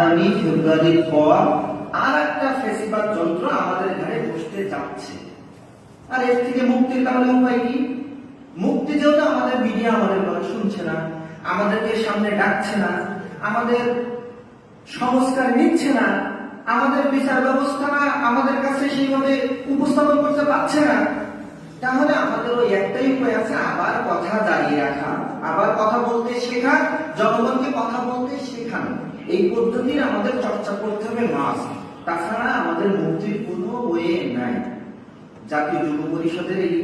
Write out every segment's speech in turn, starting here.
আগামী ফেব্রুয়ারির পর আর একটা ফেসিবাদ যন্ত্র আমাদের ঘরে বসতে যাচ্ছে। আর এর থেকে মুক্তির তাহলে উপায় কি? মুক্তি যেহেতু আমাদের মিডিয়া আমাদের কথা শুনছে না, আমাদেরকে সামনে ডাকছে না, আমাদের সংস্কার নিচ্ছে না, আমাদের বিচার ব্যবস্থা আমাদের কাছে সেইভাবে উপস্থাপন করতে পারছে না, তাহলে আমাদের ওই একটাই উপায় আছে, আবার কথা দাঁড়িয়ে রাখা, আবার কথা বলতে শেখা, জনগণকে কথা বলতে শেখানো। এই পদ্ধতির আমাদের চর্চা করতে হবে মাস তাছাড়া আমাদের মুক্তির কোনো ওয়ে নাই। জাতীয় যুব পরিষদের এই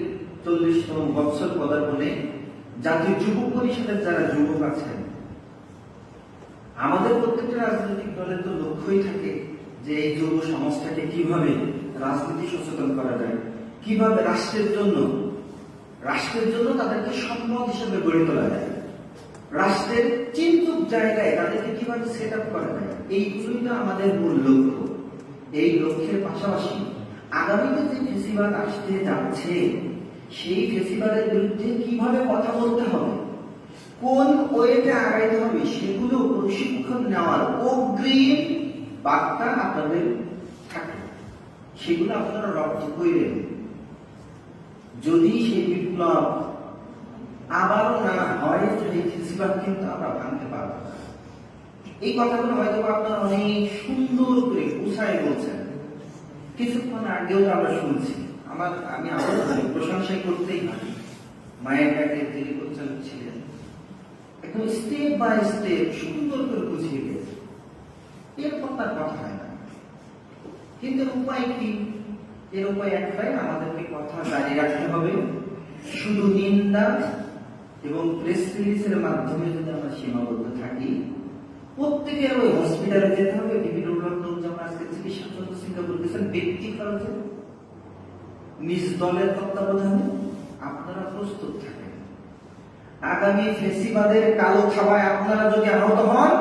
চল্লিশতম বৎসর পদার্পণে জাতীয় যুব পরিষদের যারা যুবক আছেন, আমাদের প্রত্যেকটা রাজনৈতিক দলের তো লক্ষ্যই থাকে যে এই যুব সমাজটাকে কীভাবে রাজনীতি সচেতন করা যায়, কীভাবে রাষ্ট্রের জন্য রাষ্ট্রের জন্য তাদেরকে সম্পদ হিসেবে গড়ে তোলা যায়। রাষ্ট্রের চিন্তুক জায়গায় তাদেরকে কীভাবে সেট আপ করা যায় এইগুলোই তো আমাদের মূল লক্ষ্য। এই লক্ষ্যের পাশাপাশি আগামীতে যে ফেসিবাদ আসতে যাচ্ছে, সেই ফেসিবাদের বিরুদ্ধে কীভাবে কথা বলতে হবে, কোন ওয়েতে আগাইতে হবে, সেগুলো প্রশিক্ষণ নেওয়ার অগ্রিম বার্তা আপনাদের থাকে। সেগুলো আপনারা রপ্ত কইলেন যদি সেই বিপ্লব সেই কিন্তু আমরা ভাঙতে পারব। এই কথাগুলো হয়তো আপনারা অনেক সুন্দর করে গুছায় বলছেন। কিছুক্ষণ আগেও আমরা শুনছি। আমার, আমি আবার প্রশংসাই করতেই পারি। মায়ের কাছে তিনি পরিচালক ছিলেন। একদম স্টেপ বাই স্টেপ সুন্দর করে বুঝিয়ে দিয়েছে। এরপর তার কথা হয় না। কিন্তু উপায় কি? এর উপায় একটাই, আমাদেরকে কথা দাঁড়িয়ে রাখতে হবে। শুধু নিন্দা এবং প্রেস রিলিজের মাধ্যমে যদি আমরা সীমাবদ্ধ থাকি, প্রত্যেকের ওই হসপিটালে যেতে হবে, বিভিন্ন লোকজন যেমন আজকে চিকিৎসা জন্য সিঙ্গাপুর গেছেন ব্যক্তি খরচে। নিজ দলের তত্ত্বাবধানে আপনারা প্রস্তুত থাকেন। আগামী ফেসিবাদের কালো থাবায় আপনারা যদি আহত হন,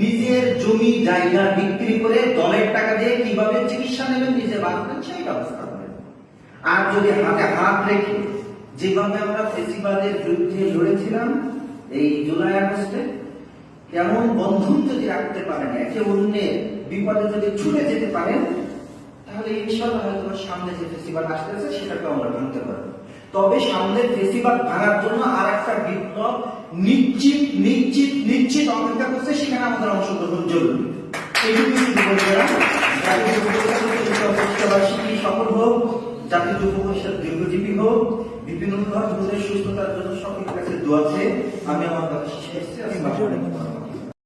নিজের জমি জায়গা বিক্রি করে দলের টাকা দিয়ে কীভাবে চিকিৎসা নেবেন নিজে বাঁচবেন, সেই ব্যবস্থা করেন। আর যদি হাতে হাত রেখে যেভাবে আমরা ফেসিবাদের বিরুদ্ধে লড়েছিলাম এই জুলাই আগস্টে, কেমন বন্ধন যদি রাখতে পারেন, একে অন্যের বিপদে যদি ছুটে যেতে পারেন, তাহলে ইনশাল্লাহ হয়তো সামনে যে ফেসিবাদ আসতেছে সেটাকে আমরা ভাঙতে পারব। তবে সামনের ফেসিবাদ ভাঙার জন্য আর একটা বিপ্লব নিশ্চিত নিশ্চিত নিশ্চিত অপেক্ষা করছে, সেখানে আমাদের অংশগ্রহণ জরুরি শুধু বলতে চাই। জাতীয় যুব পরিষদের প্রতিষ্ঠাবার্ষিকী সফল হোক জাতীয় উপভাষার দীর্ঘজীবী হোক বিভিন্ন ধরনের সুস্থতার জন্য সকলের কাছে দোয়া আমি আমার কথা শেষ আমি আসসালামু আলাইকুম